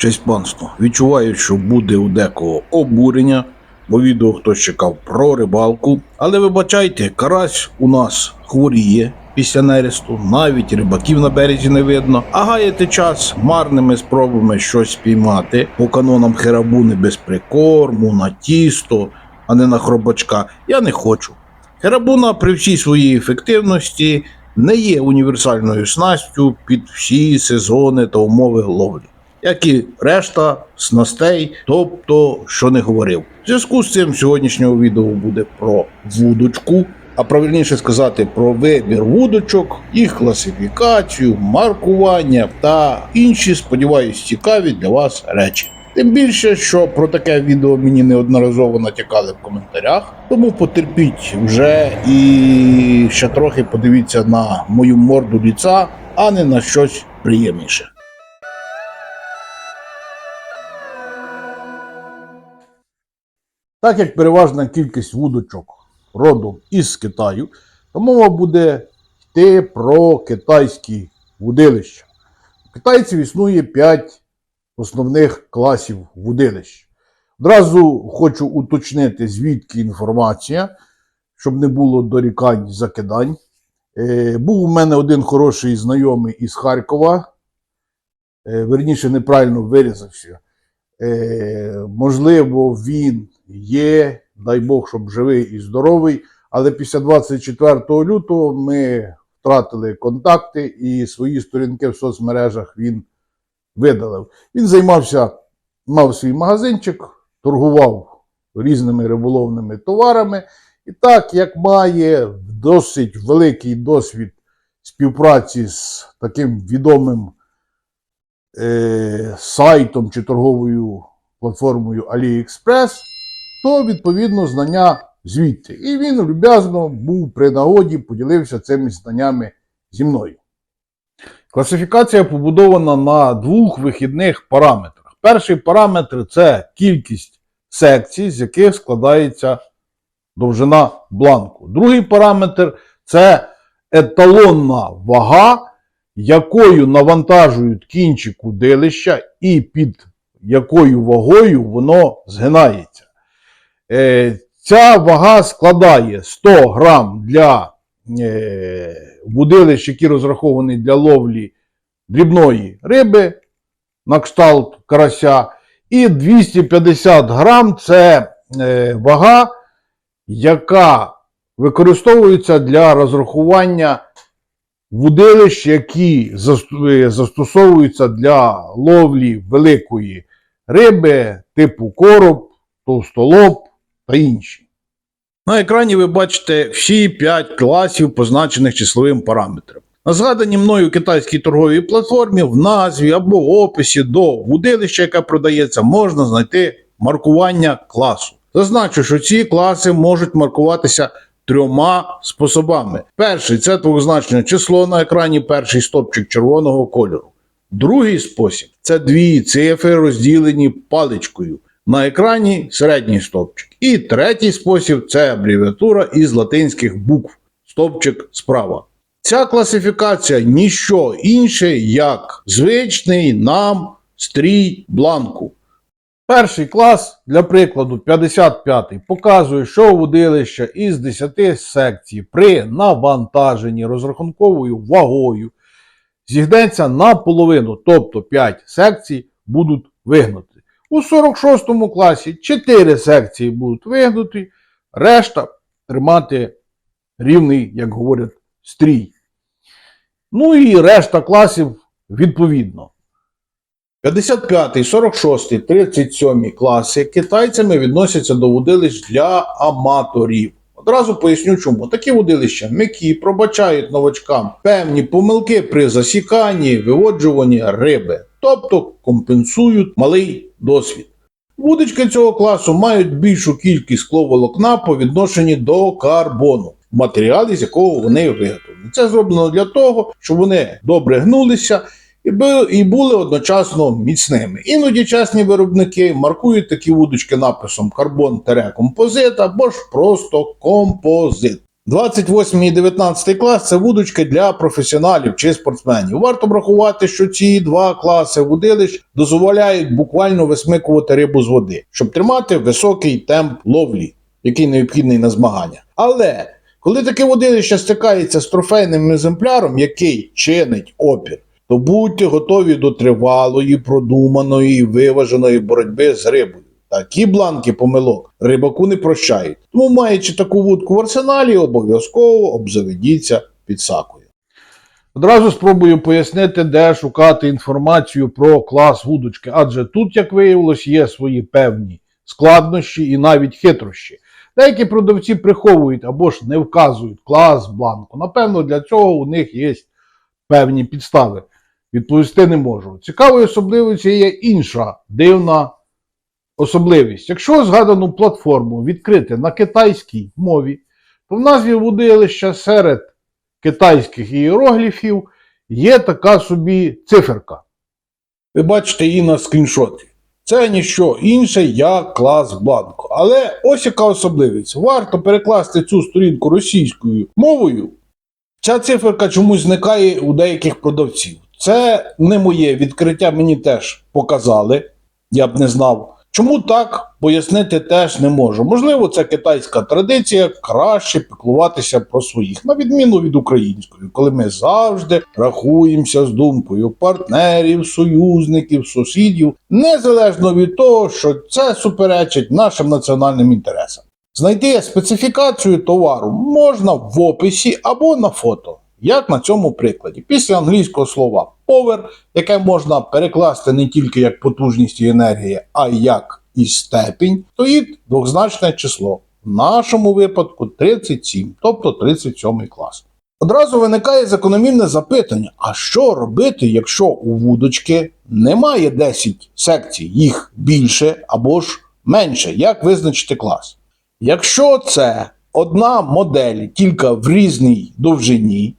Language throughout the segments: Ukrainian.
Честь панство. Відчуваю, що буде у декого обурення, бо відео хтось чекав про рибалку. Але вибачайте, карась у нас хворіє після нересту, навіть рибаків на березі не видно. А гаяти час марними спробами щось спіймати по канонам херабуни без прикорму, на тісто, а не на хробачка. Я не хочу. Херабуна при всій своїй ефективності не є універсальною снастю під всі сезони та умови ловлі, як і решта снастей, тобто, що не говорив. В зв'язку з цим сьогоднішнього відео буде про вудочку, а правильніше сказати про вибір вудочок, їх класифікацію, маркування та інші, сподіваюсь, цікаві для вас речі. Тим більше, що про таке відео мені неодноразово натякали в коментарях, тому потерпіть вже і ще трохи подивіться на мою морду ліца, а не на щось приємніше. Так як переважна кількість вудочок родом із Китаю, то мова буде йти про китайські вудилища. У китайців існує 5 основних класів вудилищ. Одразу хочу уточнити, звідки інформація, щоб не було дорікань закидань. Е, був у мене один хороший знайомий із Харкова. Е, верніше, неправильно вирізався. Е, можливо, він є, дай Бог, щоб живий і здоровий. Але після 24 лютого ми втратили контакти і свої сторінки в соцмережах він видалив. Він займався, мав свій магазинчик, торгував різними риболовними товарами. І так, як має досить великий досвід співпраці з таким відомим е, сайтом чи торговою платформою AliExpress, то відповідно знання звідти. І він люб'язно був при нагоді, поділився цими знаннями зі мною. Класифікація побудована на двох вихідних параметрах. Перший параметр це кількість секцій, з яких складається довжина бланку. Другий параметр це еталонна вага, якою навантажують кінчик удилища і під якою вагою воно згинається. Е, Ця вага складає 100 грам для е, будилищ, які розраховані для ловлі дрібної риби на кшталт карася, і 250 грам це е, вага, яка використовується для розрахування вудилищ, які застосовуються для ловлі великої риби, типу короб, товстолоб та інші. На екрані ви бачите всі 5 класів, позначених числовим параметром. На згаданій мною китайській торговій платформі в назві або описі до вудилища, яке продається, можна знайти маркування класу. Зазначу, що ці класи можуть маркуватися трьома способами. Перший це двозначне число на екрані, перший стопчик червоного кольору. Другий спосіб це дві цифри, розділені паличкою. На екрані середній стовпчик. І третій спосіб це абревіатура із латинських букв. Стовпчик справа. Ця класифікація ніщо інше, як звичний нам стрій бланку. Перший клас, для прикладу, 55 показує, що водилище із 10 секцій при навантаженні розрахунковою вагою зігнеться наполовину, тобто 5 секцій будуть вигнуті. У 46 класі 4 секції будуть вигнуті, решта тримати рівний, як говорять, стрій. Ну і решта класів відповідно. 55, 46, 37 класи китайцями відносяться до водилищ для аматорів. Одразу поясню чому. Такі водилища м'які пробачають новачкам певні помилки при засіканні, виводжуванні риби, тобто компенсують малий досвід. Вудочки цього класу мають більшу кількість скловолокна по відношенню до карбону, в матеріалі, з якого вони виготовлені. Це зроблено для того, щоб вони добре гнулися і бу- і були одночасно міцними. Іноді частні виробники маркують такі вудочки написом карбон-композит або ж просто композит. 28 і 19 клас це вудочки для професіоналів чи спортсменів. Варто врахувати, що ці два класи вудилищ дозволяють буквально висмикувати рибу з води, щоб тримати високий темп ловлі, який необхідний на змагання. Але коли таке водилище стикається з трофейним екземпляром, який чинить опір, то будьте готові до тривалої, продуманої і виваженої боротьби з рибою. Такі бланки помилок рибаку не прощають. Тому, маючи таку вудку в арсеналі, обов'язково обзаведіться підсакою. Одразу спробую пояснити, де шукати інформацію про клас вудочки, адже тут, як виявилось, є свої певні складнощі і навіть хитрощі. Деякі продавці приховують або ж не вказують клас бланку. Напевно, для цього у них є певні підстави. Відповісти не можу. Цікавою особливістю є інша дивна особливість. Якщо згадану платформу відкрити на китайській мові, то в назві водилища серед китайських ієрогліфів є така собі циферка. Ви бачите її на скріншоті. Це ніщо інше, як клас бланку. Але ось яка особливість. Варто перекласти цю сторінку російською мовою. Ця циферка чомусь зникає у деяких продавців. Це не моє відкриття, мені теж показали. Я б не знав. Чому так, пояснити теж не можу. Можливо, це китайська традиція краще піклуватися про своїх, на відміну від української, коли ми завжди рахуємося з думкою партнерів, союзників, сусідів, незалежно від того, що це суперечить нашим національним інтересам. Знайти специфікацію товару можна в описі або на фото. Як на цьому прикладі. Після англійського слова power, яке можна перекласти не тільки як потужність і енергія, а як і степінь, стоїть двозначне число. В нашому випадку 37, тобто 37 клас. Одразу виникає закономірне запитання: а що робити, якщо у вудочки немає 10 секцій, їх більше або ж менше? Як визначити клас? Якщо це одна модель тільки в різній довжині,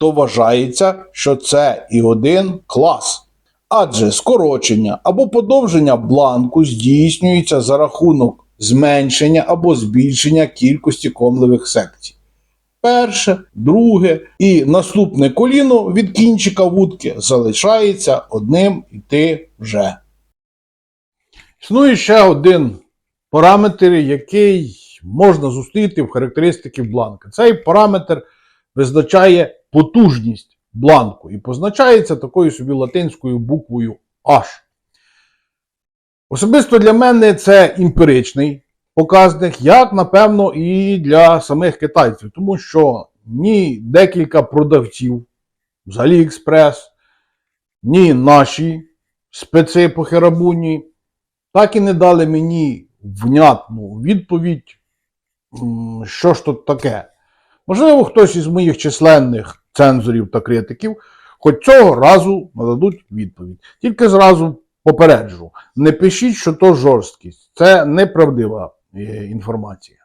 то вважається, що це і один клас. Адже скорочення або подовження бланку здійснюється за рахунок зменшення або збільшення кількості комливих секцій. Перше, друге і наступне коліно від кінчика вудки залишається одним і ти вже. Існує ще один параметр, який можна зустріти в характеристики бланка. Цей параметр визначає потужність бланку і позначається такою собі латинською буквою H. Особисто для мене це емпіричний показник, як, напевно, і для самих китайців, тому що ні декілька продавців з AliExpress, ні наші специ по херабуні так і не дали мені внятну відповідь, що ж тут таке. Можливо, хтось із моїх численних цензорів та критиків хоч цього разу нададуть відповідь. Тільки зразу попереджу: не пишіть, що то жорсткість. Це неправдива е, інформація.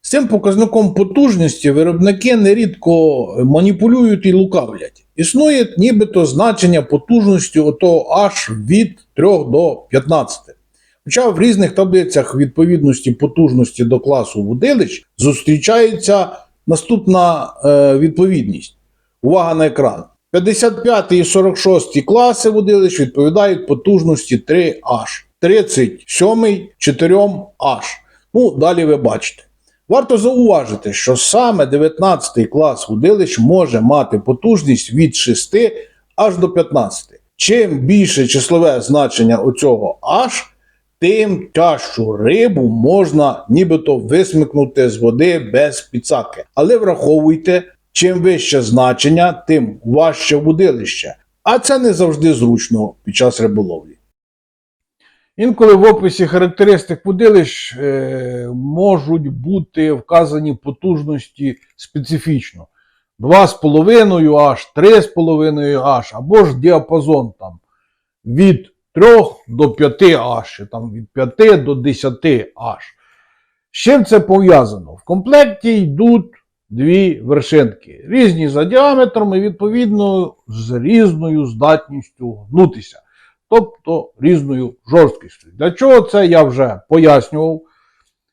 З цим показником потужності виробники нерідко маніпулюють і лукавлять. Існує нібито значення потужності ото аж від 3 до 15. Хоча в різних таблицях відповідності потужності до класу вудилищ зустрічається наступна е, відповідність. Увага на екран. 55 і 46 класи водилищ відповідають потужності 3H, 37 4H. Ну, далі ви бачите. Варто зауважити, що саме 19 клас водилищ може мати потужність від 6 аж до 15. Чим більше числове значення оцього H, тим тяжчу рибу можна нібито висмикнути з води без підсаки. Але враховуйте, чим вище значення, тим важче вудилище. А це не завжди зручно під час риболовлі. Інколи в описі характеристик вудилищ е, можуть бути вказані потужності специфічно. 2,5 аж 3,5 аж, або ж діапазон там від 3 до 5 аж, там від 5 до 10 аж. З чим це пов'язано? В комплекті йдуть дві вершинки, різні за діаметром і відповідно з різною здатністю гнутися, тобто різною жорсткістю. Для чого це я вже пояснював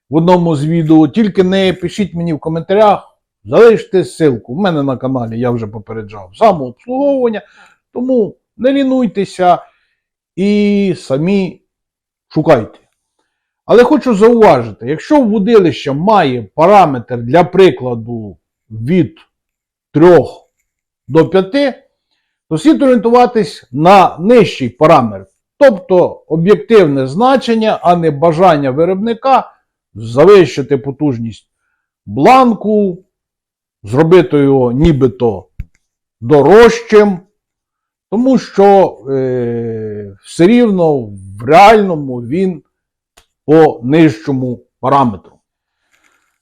в одному з відео. Тільки не пишіть мені в коментарях, залиште ссылку. У мене на каналі я вже попереджав самообслуговування, тому не лінуйтеся і самі шукайте. Але хочу зауважити, якщо вудилище має параметр для прикладу від 3 до 5, то слід орієнтуватись на нижчий параметр, тобто об'єктивне значення, а не бажання виробника завищити потужність бланку, зробити його нібито дорожчим, тому що е, все рівно в реальному він по нижчому параметру.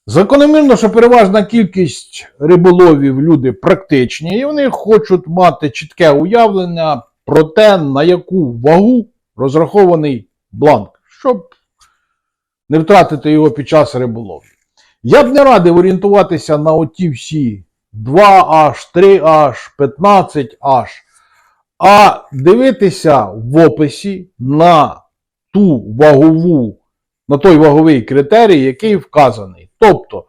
Закономірно, що переважна кількість риболовів люди практичні, і вони хочуть мати чітке уявлення про те, на яку вагу розрахований бланк, щоб не втратити його під час риболовлі. Я б не радив орієнтуватися на оті всі 2H, 3H, 15H, а дивитися в описі на ту вагову, на той ваговий критерій, який вказаний. Тобто,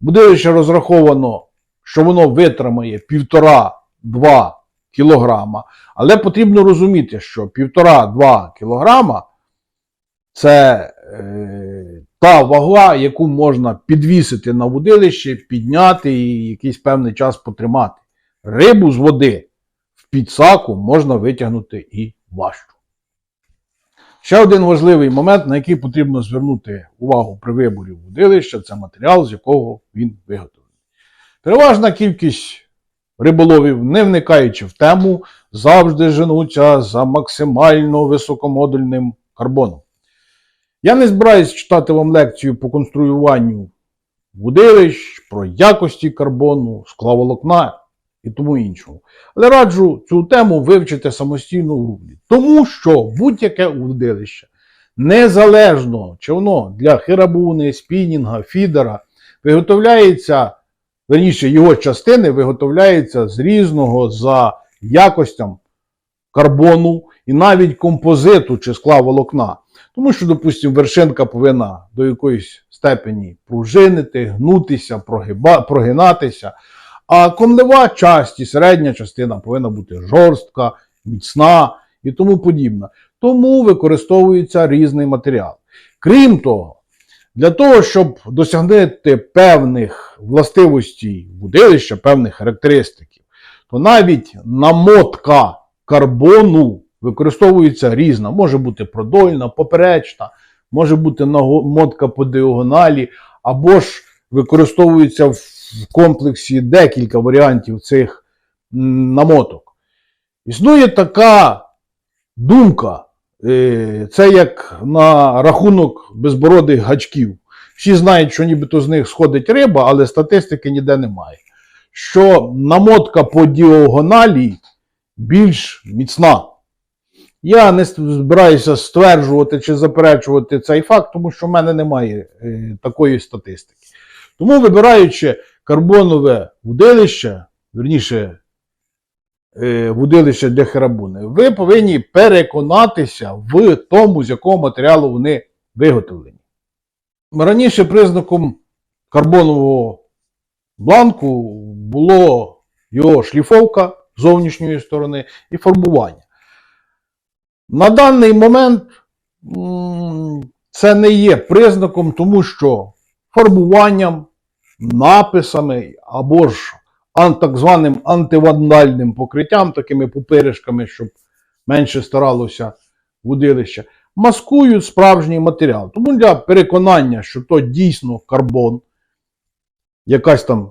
будилище розраховано, що воно витримає 1,5-2 кілограма, але потрібно розуміти, що 1,5-2 кілограма це е, та вага, яку можна підвісити на водилище, підняти і якийсь певний час потримати. Рибу з води підсаку можна витягнути і важчу. Ще один важливий момент, на який потрібно звернути увагу при виборі водилища, це матеріал, з якого він виготовлений. Переважна кількість риболовів, не вникаючи в тему, завжди женуться за максимально високомодульним карбоном. Я не збираюсь читати вам лекцію по конструюванню водилищ, про якості карбону, склаволокна і тому іншому. Але раджу цю тему вивчити самостійно в гуглі. Тому що будь-яке водилище, незалежно чи воно для хирабуни, спінінга, фідера, виготовляється, верніше його частини виготовляються з різного за якостям карбону і навіть композиту чи скла волокна. Тому що, допустимо, вершинка повинна до якоїсь степені пружинити, гнутися, прогиба, прогинатися. А конлева часть і середня частина повинна бути жорстка, міцна і тому подібна. Тому використовується різний матеріал. Крім того, для того, щоб досягнути певних властивостей будилища, певних характеристиків, то навіть намотка карбону використовується різна. Може бути продольна, поперечна, може бути намотка по діагоналі, або ж використовується в комплексі декілька варіантів цих намоток. Існує така думка, е, це як на рахунок безбородих гачків. Всі знають, що нібито з них сходить риба, але статистики ніде немає. Що намотка по діагоналі більш міцна. Я не збираюся стверджувати чи заперечувати цей факт, тому що в мене немає е, такої статистики. Тому, вибираючи карбонове вудилище, верніше, е, вудилище для херабуни, ви повинні переконатися в тому, з якого матеріалу вони виготовлені. Раніше признаком карбонового бланку було його шліфовка зовнішньої сторони і фарбування. На даний момент це не є признаком, тому що фарбуванням, написами або ж так званим антивандальним покриттям, такими пупиришками, щоб менше старалося водилище, маскують справжній матеріал. Тому для переконання, що то дійсно карбон, якась там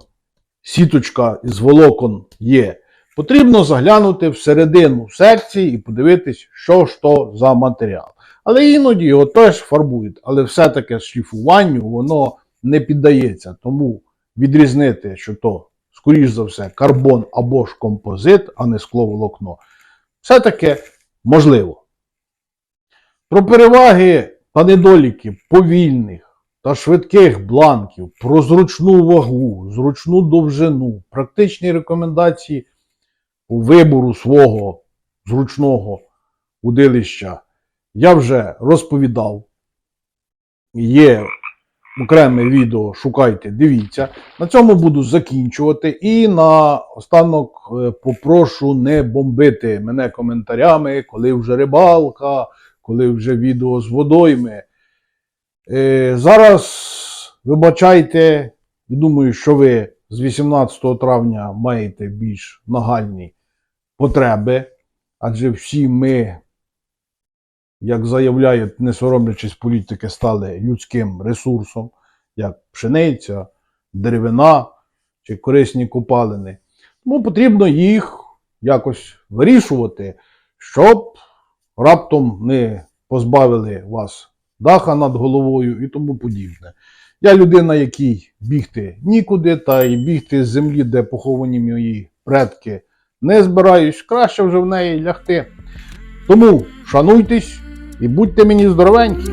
сіточка із волокон є, потрібно заглянути всередину секції і подивитись, що ж то за матеріал. Але іноді його теж фарбують, але все-таки шліфуванню воно не піддається. Тому відрізнити, що то, скоріш за все, карбон або ж композит, а не скловолокно, все-таки можливо. Про переваги та недоліки повільних та швидких бланків, про зручну вагу, зручну довжину, практичні рекомендації у вибору свого зручного удилища я вже розповідав. Є окреме відео шукайте, дивіться. На цьому буду закінчувати. І на останок е, попрошу не бомбити мене коментарями, коли вже рибалка, коли вже відео з водойми. Е, зараз вибачайте, і думаю, що ви з 18 травня маєте більш нагальні потреби, адже всі ми, як заявляють, не соромлячись політики, стали людським ресурсом, як пшениця, деревина чи корисні копалини. Тому потрібно їх якось вирішувати, щоб раптом не позбавили вас даха над головою і тому подібне. Я людина, якій бігти нікуди, та й бігти з землі, де поховані мої предки, не збираюсь, краще вже в неї лягти. Тому шануйтесь і будьте мені здоровенькі.